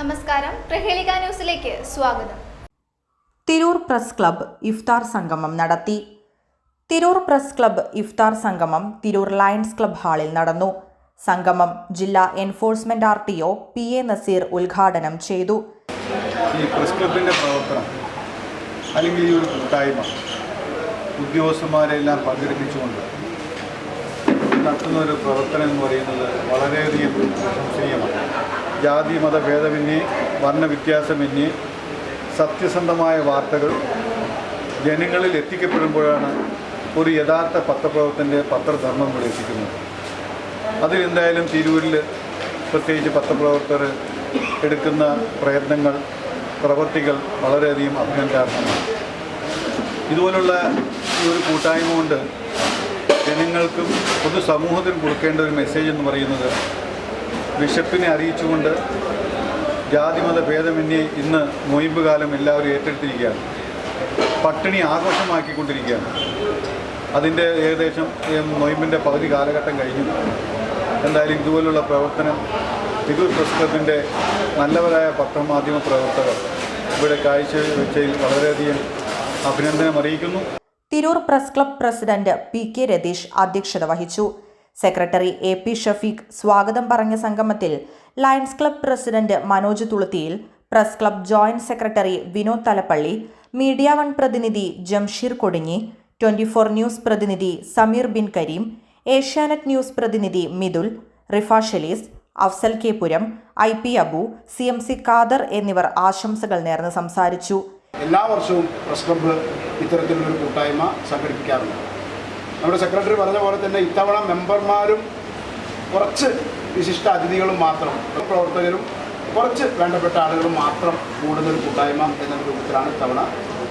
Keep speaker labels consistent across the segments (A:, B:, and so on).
A: നമസ്കാരം. പ്രഹേളിക ന്യൂസിലേക്ക് സ്വാഗതം.
B: തിരൂർ പ്രസ് ക്ലബ്ബ് ഇഫ്താർ സംഗമം നടത്തി. തിരൂർ പ്രസ് ക്ലബ്ബ് ഇഫ്താർ സംഗമം തിരൂർ ലയൺസ് ക്ലബ്ബ് ഹാളിൽ നടന്നു. സംഗമം ജില്ലാ enforcement R T O P A Naseer ഉദ്ഘാടനം ചെയ്തു.
C: ഈ പ്രസ് ക്ലബിന്റെ പ്രവർത്തനം അല്ലെങ്കിൽ ഈ ഒരു കൂട്ടായ്മ ഉദ്യോഗസ്ഥന്മാരെല്ലാം പങ്കെടുപ്പിച്ചുകൊണ്ട് നടത്തുന്ന ഒരു പ്രവർത്തനം എന്ന് പറയുന്നത് വളരെയധികം പ്രശംസനീയമാണ്. ജാതി മത ഭേദമന്യേ വർണവ്യത്യാസമന്യേ സത്യസന്ധമായ വാർത്തകൾ ജനങ്ങളിൽ എത്തിക്കപ്പെടുമ്പോഴാണ് ഒരു യഥാർത്ഥ പത്രപ്രവർത്തന്റെ പത്രധർമ്മം ഇവിടെ എത്തിക്കുന്നത്. അതിലെന്തായാലും തിരൂരിൽ പ്രത്യേകിച്ച് പത്രപ്രവർത്തകർ എടുക്കുന്ന പ്രയത്നങ്ങൾ പ്രവൃത്തികൾ വളരെയധികം അഭിനന്ദനാർഹമാണ് ഇതുപോലുള്ള ഈ ഒരു കൂട്ടായ്മ കൊണ്ട് ജനങ്ങൾക്കും പൊതുസമൂഹത്തിനും കൊടുക്കേണ്ട ഒരു മെസ്സേജ് എന്ന് പറയുന്നത് വിശപ്പിനെ അറിയിച്ചുകൊണ്ട് ജാതിമത ഭേദമന്യേ ഇന്ന് നൊയിമ്പ് കാലം എല്ലാവരും ഏറ്റെടുത്തിരിക്കുകയാണ്. പട്ടിണി ആഘോഷമാക്കിക്കൊണ്ടിരിക്കുകയാണ്. അതിന്റെ ഏകദേശം നൊയിമ്പിന്റെ പകുതി കാലഘട്ടം കഴിഞ്ഞു. എന്തായാലും ഇതുപോലുള്ള പ്രവർത്തനം തിരൂർ പ്രസ് ക്ലബിന്റെ നല്ലവരായ പത്രമാധ്യമ പ്രവർത്തകർ ഇവിടെ കാഴ്ചവെച്ചതിൽ വളരെയധികം അഭിനന്ദനം അറിയിക്കുന്നു.
B: Tirur press club president P K Ratheesh അധ്യക്ഷത വഹിച്ചു. സെക്രട്ടറി എ പി ഷഫീഖ് സ്വാഗതം പറഞ്ഞ സംഗമത്തിൽ lions club president Manoj Thuluthiyil press club joint secretary Vinod Thalappally media one പ്രതിനിധി Jamsheer Kodinji twenty four news പ്രതിനിധി സമീർ ബിൻ കരീം ഏഷ്യാനെറ്റ് ന്യൂസ് പ്രതിനിധി Mithul Rifa Shelees Afsal K Puram I P Abu C M C Khader എന്നിവർ ആശംസകൾ നേർന്ന് സംസാരിച്ചു.
D: എല്ലാ വർഷവും press club ഇത്തരത്തിലുള്ളൊരു കൂട്ടായ്മ സംഘടിപ്പിക്കാറുണ്ട്. നമ്മുടെ സെക്രട്ടറി പറഞ്ഞ പോലെ തന്നെ ഇത്തവണ മെമ്പർമാരും കുറച്ച് വിശിഷ്ട അതിഥികളും മാത്രം പ്രവർത്തകരും കുറച്ച് വേണ്ടപ്പെട്ട ആളുകളും മാത്രം കൂടുന്ന ഒരു കൂട്ടായ്മ എന്ന രൂപത്തിലാണ് ഇത്തവണ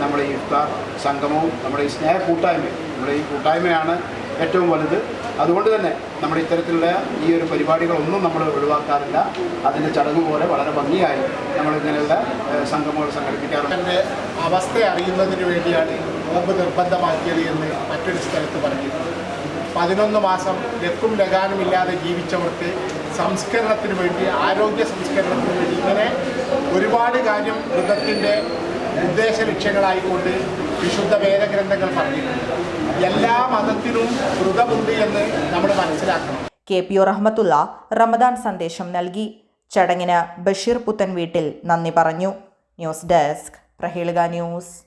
D: നമ്മുടെ ഈ ഇഫ്താർ സംഗമവും നമ്മുടെ ഈ സ്നേഹ കൂട്ടായ്മയും. നമ്മുടെ ഈ കൂട്ടായ്മയാണ് ഏറ്റവും വലുത്. അതുകൊണ്ട് തന്നെ നമ്മുടെ ഇത്തരത്തിലുള്ള ഈ ഒരു പരിപാടികളൊന്നും നമ്മൾ ഒഴിവാക്കാറില്ല. അതിന്റെ ചടങ്ങ് പോലെ വളരെ ഭംഗിയായി നമ്മളിങ്ങനെയുള്ള സംഗമങ്ങൾ സംഘടിപ്പിക്കാറുണ്ട്.
E: അവസ്ഥ അറിയുന്നതിന് വേണ്ടിയാണ് നോമ്പ് നിർബന്ധമാക്കിയത് എന്ന് മറ്റൊരു സ്ഥലത്ത് പറഞ്ഞു. പതിനൊന്ന് മാസം ലക്കും ലഗാനുമില്ലാതെ ജീവിച്ചവർക്ക് സംസ്കരണത്തിന് വേണ്ടി ആരോഗ്യ സംസ്കരണത്തിന് വേണ്ടി ഇങ്ങനെ ഒരുപാട് കാര്യം വൃദ്ധത്തിന്റെ ഉദ്ദേശ ലക്ഷ്യങ്ങളായിക്കൊണ്ട് വിശുദ്ധ വേദഗ്രന്ഥങ്ങൾ പറഞ്ഞിട്ടുണ്ട്. എല്ലാ മതത്തിനും വ്രതമുണ്ട് എന്ന് നമ്മൾ മനസ്സിലാക്കണം.
B: K. P. O. Rahmathulla Ramadan സന്ദേശം നൽകി. ചടങ്ങിന് ബഷീർ പുത്തൻ വീട്ടിൽ നന്ദി പറഞ്ഞു. News desk Praheleeka news.